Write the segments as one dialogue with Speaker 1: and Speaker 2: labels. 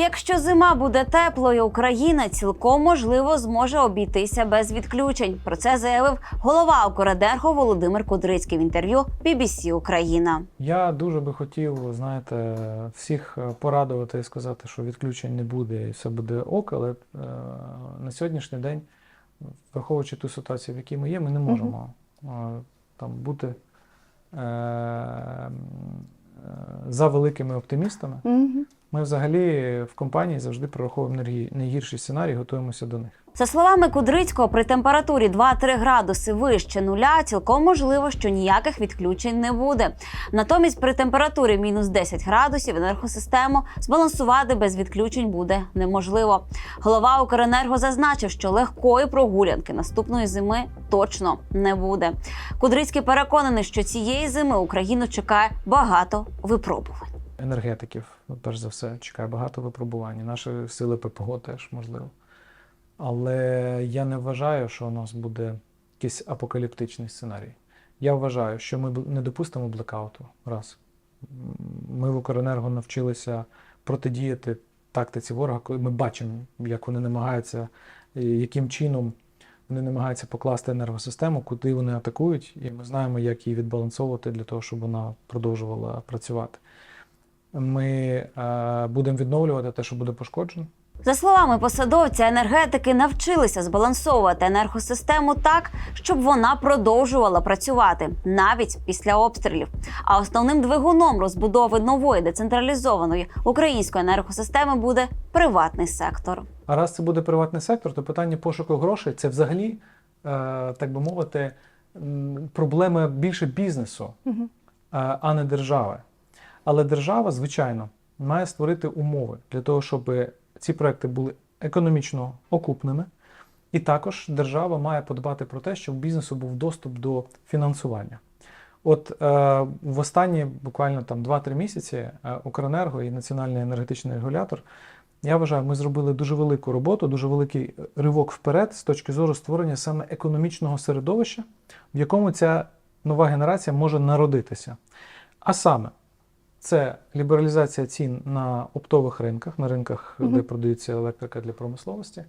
Speaker 1: Якщо зима буде теплою, Україна цілком можливо зможе обійтися без відключень. Про це заявив голова Укренерго Володимир Кудрицький в інтерв'ю BBC Україна.
Speaker 2: Я дуже би хотів, знаєте, всіх е, порадувати і сказати, що відключень не буде і все буде ок, але е, на сьогоднішній день, враховуючи ту ситуацію, в якій ми є, ми не можемо е, там бути е, за великими оптимістами. Ми взагалі в компанії завжди прораховуємо найгі- найгірший сценарій, готуємося до них.
Speaker 1: За словами Кудрицького, при температурі 2-3 градуси вище нуля цілком можливо, що ніяких відключень не буде. Натомість при температурі мінус 10 градусів енергосистему збалансувати без відключень буде неможливо. Голова Укренерго зазначив, що легкої прогулянки наступної зими точно не буде. Кудрицький переконаний, що цієї зими Україну чекає багато випробувань.
Speaker 2: Енергетиків, ну, перш за все, чекає багато випробувань. Наші сили ППО теж можливо. Але я не вважаю, що у нас буде якийсь апокаліптичний сценарій. Я вважаю, що ми не допустимо блекауту. Раз. Ми в Укренерго навчилися протидіяти тактиці ворога, коли ми бачимо, як вони намагаються, яким чином вони намагаються покласти енергосистему, куди вони атакують, і ми знаємо, як її відбалансовувати для того, щоб вона продовжувала працювати. Ми е, будемо відновлювати те, що буде пошкоджено.
Speaker 1: За словами посадовця, енергетики навчилися збалансовувати енергосистему так, щоб вона продовжувала працювати навіть після обстрілів. А основним двигуном розбудови нової децентралізованої української енергосистеми буде приватний сектор.
Speaker 2: А раз це буде приватний сектор, то питання пошуку грошей це взагалі, е, так би мовити, проблема більше бізнесу, е, а не держави. Але держава, звичайно, має створити умови для того, щоб ці проекти були економічно окупними. І також держава має подбати про те, щоб у бізнесу був доступ до фінансування. От е, в останні буквально там 2-3 місяці е, Укренерго і Національний енергетичний регулятор, я вважаю, ми зробили дуже велику роботу, дуже великий ривок вперед з точки зору створення саме економічного середовища, в якому ця нова генерація може народитися. А саме, це лібералізація цін на оптових ринках, на ринках, де продається електрика для промисловості,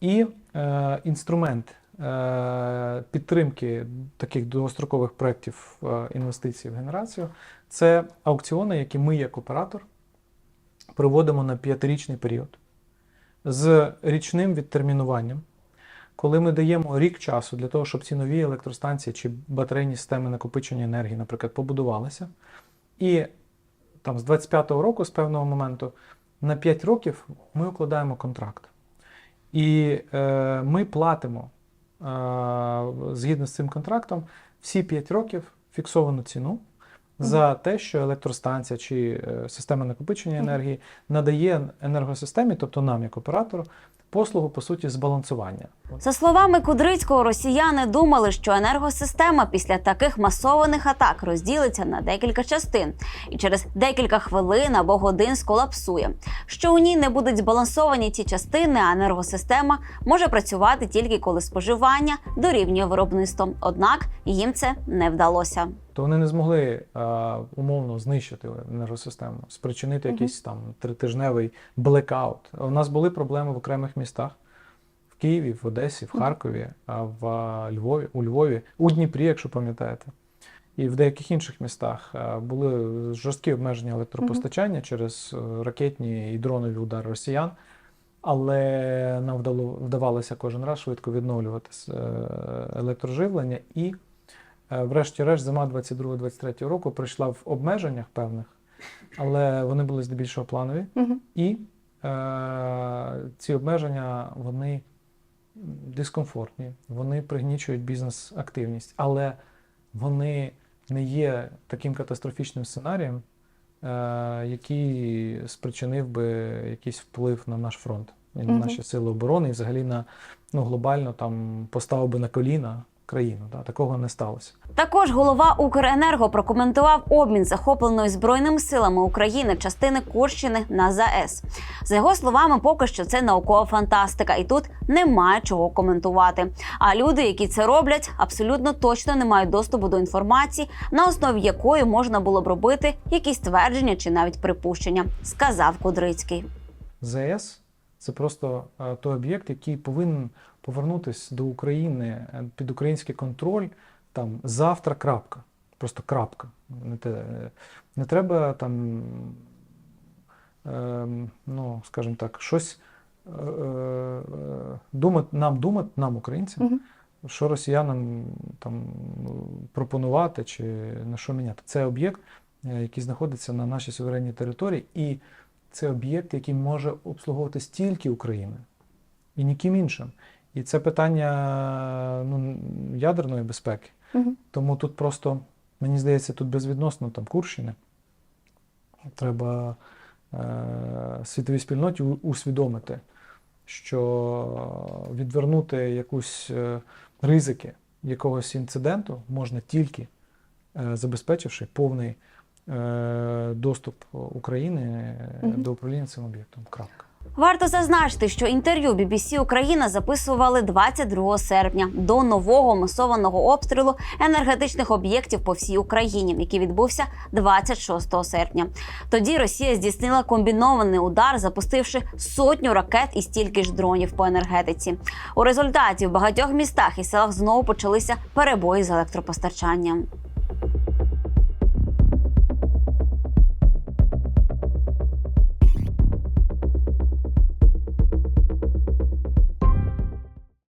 Speaker 2: і е, інструмент е, підтримки таких довгострокових проєктів е, інвестицій в генерацію це аукціони, які ми, як оператор, проводимо на п'ятирічний період з річним відтермінуванням. Коли ми даємо рік часу для того, щоб ці нові електростанції чи батарейні системи накопичення енергії, наприклад, побудувалися, і там з 25-го року, з певного моменту, на 5 років ми укладаємо контракт. І е, ми платимо е, згідно з цим контрактом всі 5 років фіксовану ціну за те, що електростанція чи е, система накопичення енергії надає енергосистемі, тобто нам, як оператору, послугу по суті збалансування.
Speaker 1: За словами Кудрицького, росіяни думали, що енергосистема після таких масованих атак розділиться на декілька частин і через декілька хвилин або годин сколапсує. Що у ній не будуть збалансовані ті частини, а енергосистема може працювати тільки коли споживання дорівнює виробництвом. Однак їм це не вдалося.
Speaker 2: То вони не змогли е, умовно знищити енергосистему, спричинити якийсь там тритижневий блекаут. У нас були проблеми в окремих містах. В Києві, в Одесі, в Харкові, в е, Львові, у Львові, у Дніпрі, якщо пам'ятаєте. І в деяких інших містах е, були жорсткі обмеження електропостачання через ракетні і дронові удари росіян. Але нам вдало, вдавалося кожен раз швидко відновлювати електроживлення. І, врешті-решт, зима 22-23 року прийшла в обмеженнях певних, але вони були здебільшого планові. І е, ці обмеження вони дискомфортні, вони пригнічують бізнес-активність, але вони не є таким катастрофічним сценарієм, е, який спричинив би якийсь вплив на наш фронт і на наші сили оборони, і взагалі на ну, глобально там поставив би на коліна країну. Да? Такого не сталося.
Speaker 1: Також голова Укренерго прокоментував обмін захопленої збройними силами України частини Курщини на ЗАЕС. За його словами, поки що це наукова фантастика, і тут немає чого коментувати. А люди, які це роблять, абсолютно точно не мають доступу до інформації, на основі якої можна було б робити якісь твердження чи навіть припущення, сказав Кудрицький.
Speaker 2: ЗАЕС це просто е, той об'єкт, який повинен повернутися до України е, під український контроль там завтра. Крапка. Просто крапка. Не, те, не треба там, е, ну, скажімо так, щось е, е, думати, нам думати, нам, українцям,
Speaker 3: Мгм.
Speaker 2: що росіянам там пропонувати чи на що міняти. Це об'єкт, е, який знаходиться на нашій суверенній території, і це об'єкт, який може обслуговувати стільки України і ніким іншим. І це питання ну, ядерної безпеки.
Speaker 3: Мгм.
Speaker 2: Тому тут просто, мені здається, тут безвідносно там Курщини. Треба е, світовій спільноті усвідомити, що відвернути якусь е, ризики якогось інциденту можна тільки е, забезпечивши повний е, доступ України
Speaker 3: Мгм.
Speaker 2: до управління цим об'єктом. Крапка.
Speaker 1: Варто зазначити, що інтерв'ю BBC Україна записували 22 серпня до нового масованого обстрілу енергетичних об'єктів по всій Україні, який відбувся 26 серпня. Тоді Росія здійснила комбінований удар, запустивши сотню ракет і стільки ж дронів по енергетиці. У результаті в багатьох містах і селах знову почалися перебої з електропостачанням.